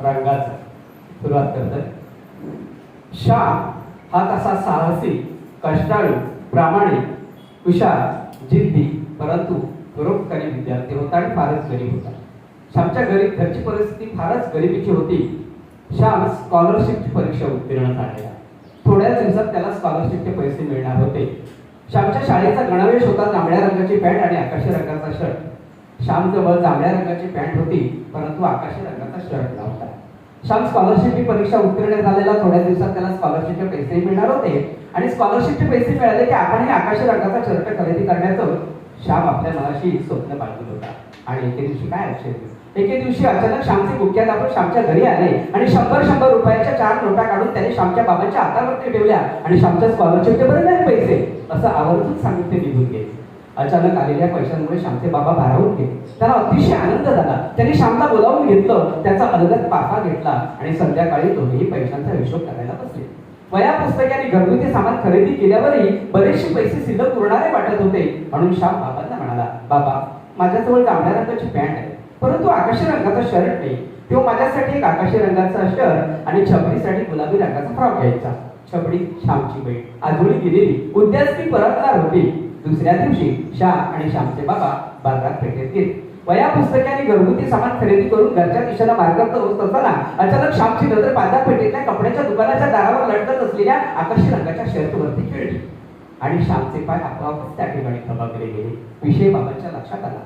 रंगाचा सुरुवात करतोय. शा हा तसा साहसी कष्टाळू प्रामाणिक हुशार जिद्दी परंतु परोपकारी विद्यार्थी होता आणि फारच गरीब होता. श्यामच्या गरीब घरची परिस्थिती फारच गरिबीची होती. श्याम स्कॉलरशिपची परीक्षा उत्तीर्ण झालेला. थोड्याच दिवसात त्याला स्कॉलरशिपचे पैसे मिळणार होते. श्यामच्या शाळेचा गणवेश होता जांभळ्या रंगाची पॅन्ट आणि आकाशी रंगाचा शर्ट श्याम जवळ जांभळ्या रंगाची पॅन्ट होती परंतु आकाशी रंगाचा शर्ट नव्हता. श्याम स्कॉलरशिपची परीक्षा उत्तीर्ण झालेला थोड्या दिवसात त्याला स्कॉलरशिपचे पैसे मिळणार होते. आणि स्कॉलरशिपचे पैसे मिळाले की आपण हे आकाशी रंगाचा शर्ट खरेदी करण्याचं श्याम आपल्या मनाशी स्वप्न बांधून होता. आणि एके दिवशी काय असेल एके दिवशी अचानक श्यामचे मुख्याध्यापक श्यामच्या घरी आले आणि शंभर शंभर रुपयाच्या चार नोटा काढून त्याने श्यामच्या बाबांच्या हातावरती ठेवल्या आणि श्यामच्या स्कॉलरशिपचे बरे नाही पैसे असं आवर्जून सांगितले निघून गेले अचानक आलेल्या पैशांमुळे श्यामचे बाबा भारावून गेले. त्याला अतिशय आनंद झाला. त्याने श्यामला बोलावून घेतलं. त्याचा अलगद पाफा घेतला आणि संध्याकाळी दोन्ही पैशांचा हिशोब करायला बसले. वया पुस्तके आणि घरगुती सामान खरेदी केल्यावरही बरेचसे पैसे सिद्ध उरणारे वाटत होते. म्हणून श्याम बाबांना म्हणाला बाबा माझ्याजवळ जांभळ्या रंगाची पॅन्ट आहे. परंतु आकाशी रंगाचा शर्ट नाही. तो माझ्यासाठी एक आकाशी रंगाचा शर्ट आणि छबडीसाठी गुलाबी रंगाचा फ्रॉक घ्यायचा. छबडी श्यामची बहीण आजोळी गेलेली उद्याच ती परतणार होती. दुसऱ्या दिवशी श्याम आणि श्यामचे बाबा बाजारात पेठेत गेले. वया पुस्तके आणि घरगुती सामान खरेदी करून घरच्या दिशेला मार्गात होत असताना अचानक श्यामची नजर बाजारपेठेतल्या कपड्याच्या दुकानाच्या दारावर लटकत असलेल्या आकाशी रंगाच्या शर्ट वरती खेळली. आणि श्यामचे पाय आपोआपच त्या ठिकाणी थबकले गेले. विषय बाबांच्या लक्षात आला.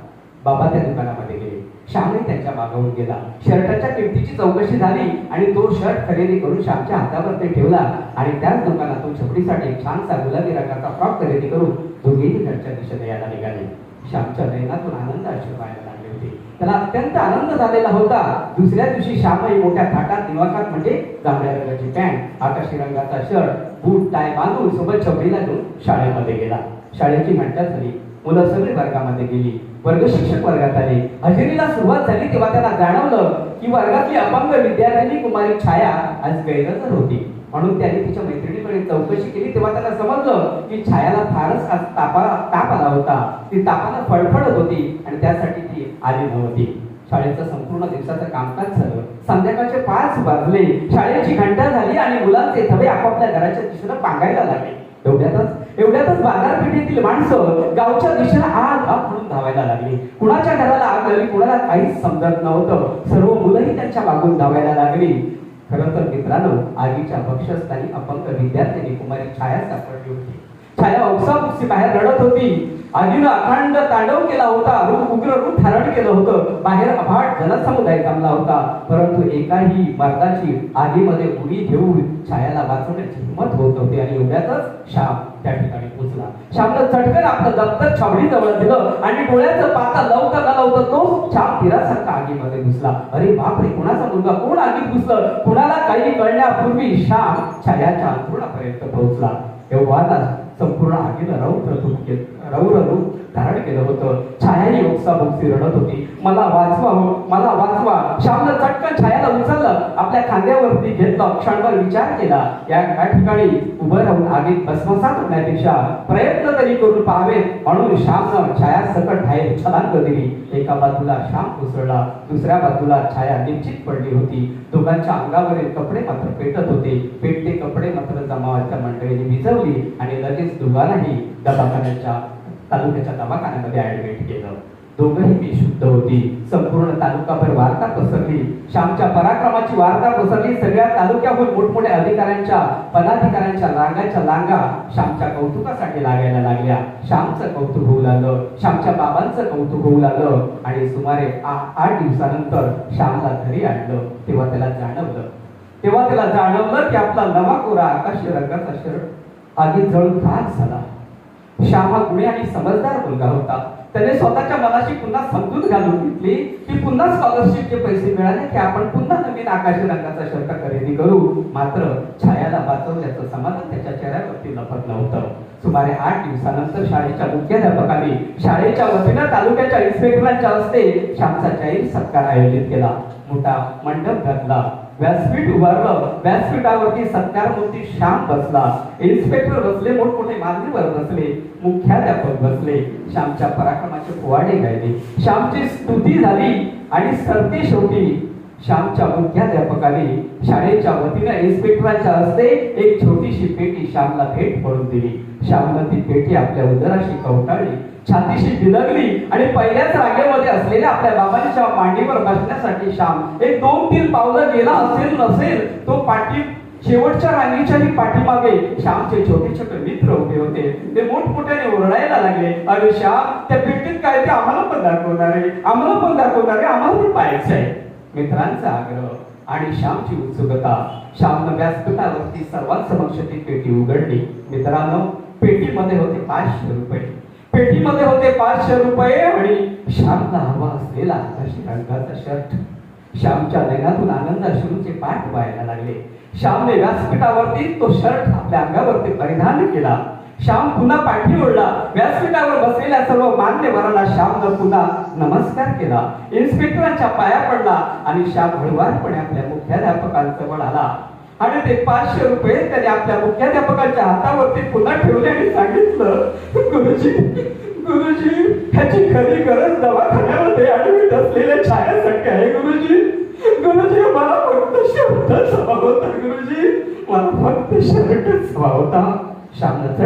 बाबा त्या दुकानामध्ये गेले. श्यामने त्यांच्या मागवून गेला. शर्टाच्या किमतीची चौकशी झाली आणि तो शर्ट खरेदी करून श्यामच्या हातावर ते ठेवला आणि त्याच दुकानातून छपडीसाठी छानसा गुलाबी रंगाचा फ्रॉक खरेदी करून दोघेही घरच्या दिशेने यायला निघाले. श्यामच्या नयनातून आनंद आशीर्वायला लागले होते. त्याला अत्यंत आनंद झालेला होता. दुसऱ्या दिवशी श्यामही मोठ्या थाटात निवासात म्हणजे जांभळ्या रंगाची पॅन्ट आकाशी रंगाचा शर्ट बूट टाय बांधून सोबत छपडीला घेऊन शाळेमध्ये गेला. शाळेची घंटा झाली मुलं सगळी वर्गामध्ये गेली. वर्ग शिक्षक वर्गात आले. हजेरीला सुरुवात झाली तेव्हा त्यांना जाणवलं की वर्गातली अपंग विद्यार्थ्यांनी कुमारी छाया आज गैरहजर होती. म्हणून त्यांनी तिच्या मैत्रिणीकडे चौकशी केली तेव्हा त्यांना समजलं की छायाला फारच आज तापा ताप आला होता. ती तापाला फडफडत होती आणि त्यासाठी ती आली नव्हती. शाळेचं संपूर्ण दिवसाचं कामकाज झालं. संध्याकाळचे पाच वाजले. शाळेची घंटा झाली आणि मुलांचे थवे आपापल्या घराच्या दिशेनं पांगायला लागले. एवढ्यातच एवढ्यातच बाजारपेठेतील माणसं गावच्या दिशेला आग आग म्हणून धावायला लागली. कुणाच्या घराला आग लागली कुणाला काहीच समजत नव्हतं. सर्व मुलंही त्यांच्या मागून धावायला लागली. खरं तर मित्रांनो आगीच्या भक्षस्थानी अपंग विद्यार्थ्यांनी कुमारी छाया सापडली होती. छाया औसाबुक्सी बाहेर रडत होती. आगीनं अखंड तांडव केला होता. रूप उग्र रूप धारण केलं होतं. बाहेर अफाट जनसमुदाय जमला होता. परंतु एकाही मर्दाची आगीमध्ये उडी घेऊन छायाला वाचवण्याची हिंमत होत होती आणि एवढ्यातच श्याम त्या ठिकाणी पोचला श्यामनं चटकन आपलं दप्तर छावणी जवळ दिलं आणि डोळ्याचं पाता लवकर न लावतं तो श्याम तिरासारखा आगीमध्ये घुसला. अरे बापरे कोणाचा मुलगा? कोण आगीत घुसलं? कुणाला काही कळण्यापूर्वी श्याम छायाच्या अंतरुणापर्यंत पोहोचला. एवढा संपूर्ण आगीनं रौद्र रूप के- रौद्र रूप धारण केलं होतं. छायाही ओक्साबोक्सी रडत होती. मला वाचवा हो मला वाचवा. श्यामनं चटकन छायाला उचललं. आपल्या खांद्यावरती घेतलं. क्षणभर विचार केला. या ठिकाणी उभं राहून आगीत भस्मसात होण्यापेक्षा प्रयत्न तरी करून पाहावे म्हणून श्यामनं छाया सकट बाहेर छलांग दिली. एका बाजूला श्याम कोसळला दुसऱ्या बाजूला छाया निश्चित पडली होती. दोघांच्या अंगावरील कपडे मात्र पेटत होते. पेटते कपडे मात्र जमावाच्या मंडळीने भिजवली आणि लगेच दोघांनाही दवाखान्याच्या तालुक्याच्या दवाखान्यामध्ये ऍडमिट केलं. दोघंही बेशुद्ध होती. संपूर्ण तालुकाभर वार्ता पसरली. श्यामच्या पराक्रमाची वार्ता पसरली. सगळ्या तालुक्याहून मोठमोठ्या अधिकाऱ्यांच्या पदाधिकाऱ्यांच्या रांगाच्या लांगा श्यामच्या कौतुकासाठी लागायला लागल्या. श्यामचं कौतुक होऊ लागलं. श्यामच्या बाबांचं कौतुक होऊ लागलं. आणि सुमारे आठ दिवसानंतर श्यामला घरी आणलं. तेव्हा त्याला जाणवलं. तेव्हा त्याला जाणवलं की आपला नवा कोरा आकाशी रंगाचा शर्ट आधी जळून खाक झाला. शाह हा गुणे आणि समजदार मुलगा होता. त्याने स्वतःच्या मनाशी पुन्हा समजूत घालून घेतली की पुन्हा स्कॉलरशिपचे पैसे मिळाले की आपण पुन्हा नवीन आकाशी रंगाचा शर्ट खरेदी करू. मात्र छायाला वाचवल्याचं समाधान त्याच्या चेहऱ्यावरती लपत नव्हतं. सुमारे आठ दिवसानंतर शाळेच्या मुख्याध्यापकांनी शाळेच्या वतीनं तालुक्याच्या इन्स्पेक्टरांच्या हस्ते श्यामचा जाहीर सत्कार आयोजित केला. मोठा मंडप घातला. व्यासपीठ उभारलं. व्यासपीठावरती सत्कार मूर्ती श्याम बसला. इन्स्पेक्टर बसले मोठमोठे मान्यवर बसले. मुख्याध्यापक बसले. श्यामच्या पराक्रमाचे पोवाडे गायले. श्यामची स्तुती झाली आणि सरती शेवटी श्यामच्या मुख्याध्यापकाने शाळेच्या वतीने इन्स्पेक्टरांच्या हस्ते एक छोटीशी पेटी श्यामला भेट पडून दिली. श्यामला ती पेटी आपल्या उदराशी कवटाळली. छातीशी बिलगली आणि पहिल्याच रागेमध्ये असलेल्या आपल्या बाबांच्या मांडीवर बसण्यासाठी श्याम एक दोन तीन पावलं गेला असेल नसेल तो पाठी शेवटच्या रांगेच्याही पाठीमागे श्यामचे छोटे छोटे मित्र उभे होते. ते मोठमोठ्याने ओरडायला लागले. अरे श्याम त्या पेटीत काय ते आम्हाला पण दाखवणार आहे. आम्हाला पण दाखवणार आहे. आम्हाला पण पाहायचं आहे. मित्रांचा आग्रह आणि श्यामची उत्सुकता. श्यामनं व्यासपीठावरती सर्वांसमक्ष ती पेटी उघडली. मित्रांनो पेटीमध्ये होते पाचशे रुपये. पेटीमध्ये होते पाचशे रुपये आणि श्यामचा हवा असलेला आकाशी रंगाचा शर्ट. श्यामच्या नयनातून आनंद अश्रूचे पाठ व्हायला लागले. श्यामने व्यासपीठावरती तो शर्ट आपल्या अंगावरती परिधान केला. श्याम पुन्हा पाठी ओढला. व्यासपीठावर बसलेल्या सर्व मान्यवरांना श्यामनं पुन्हा नमस्कार केला. इन्स्पेक्टरांच्या पाया पडला आणि श्याम हळुवारपणे आपल्या मुख्याध्यापकांजवळ आला. आणि ते पाचशे रुपये त्याने आपल्या मुख्याध्यापकाच्या हातावरती पुन्हा ठेवले आणि सांगितलं गुरुजी गुरुजी ह्याची खरी गरज दवाखान्यामध्ये ऍडमिट असलेल्या छायासाठी आहे गुरुजी. गुरुजी मला फक्त शब्द हवा होता गुरुजी. मला फक्त शर्टच हवा होता. श्यामचा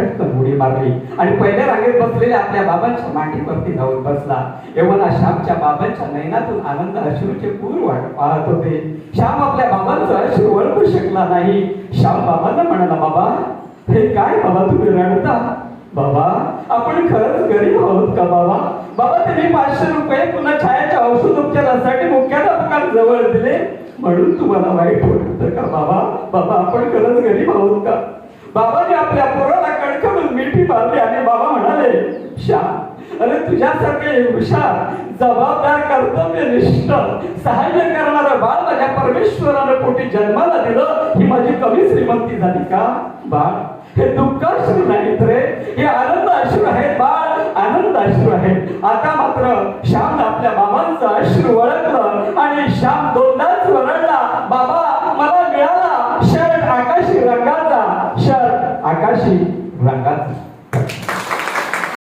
मारली. आणि पहिल्या रांगेत बसलेल्या आपल्या बाबांच्या मांडीवरती जाऊन बसला. एवढा श्यामच्या बाबांच्या नयनातून आनंद अश्रूचे पूर वाट पाहत होते. श्याम आपल्या बाबांचं अश्रू ओळखू शकला नाही. श्याम बाबांना म्हणाला बाबा हे काय बाबा तुम्ही रडता? बाबा आपण खरंच गरीब आहोत का बाबा? बाबा त्यांनी पाचशे रुपये पुन्हा छायाच्या औषध उपचारासाठी मुख्याध्यापकांजवळ दिले? म्हणून तुम्हाला वाईट वाटतं का बाबा? बाबा आपण खरंच गरीब आहोत का? बाबाने आपल्या पोराला मिठी मारली आणि बाबा म्हणाले श्याम अरे तुझ्यासारखे हुशार जबाबदार कर्तव्यनिष्ठ सहाय्य करणारं बाळ माझ्या परमेश्वरानं पोटी जन्माला दिलं ही माझी कमी श्रीमंती झाली का? बाळ हे दुःख अश्रू नाहीत रे हे आनंद अश्रू आहेत बाळ आनंद अश्रू आहेत. आता मात्र श्याम आपल्या बाबांचं अश्रू वळखलं आणि श्याम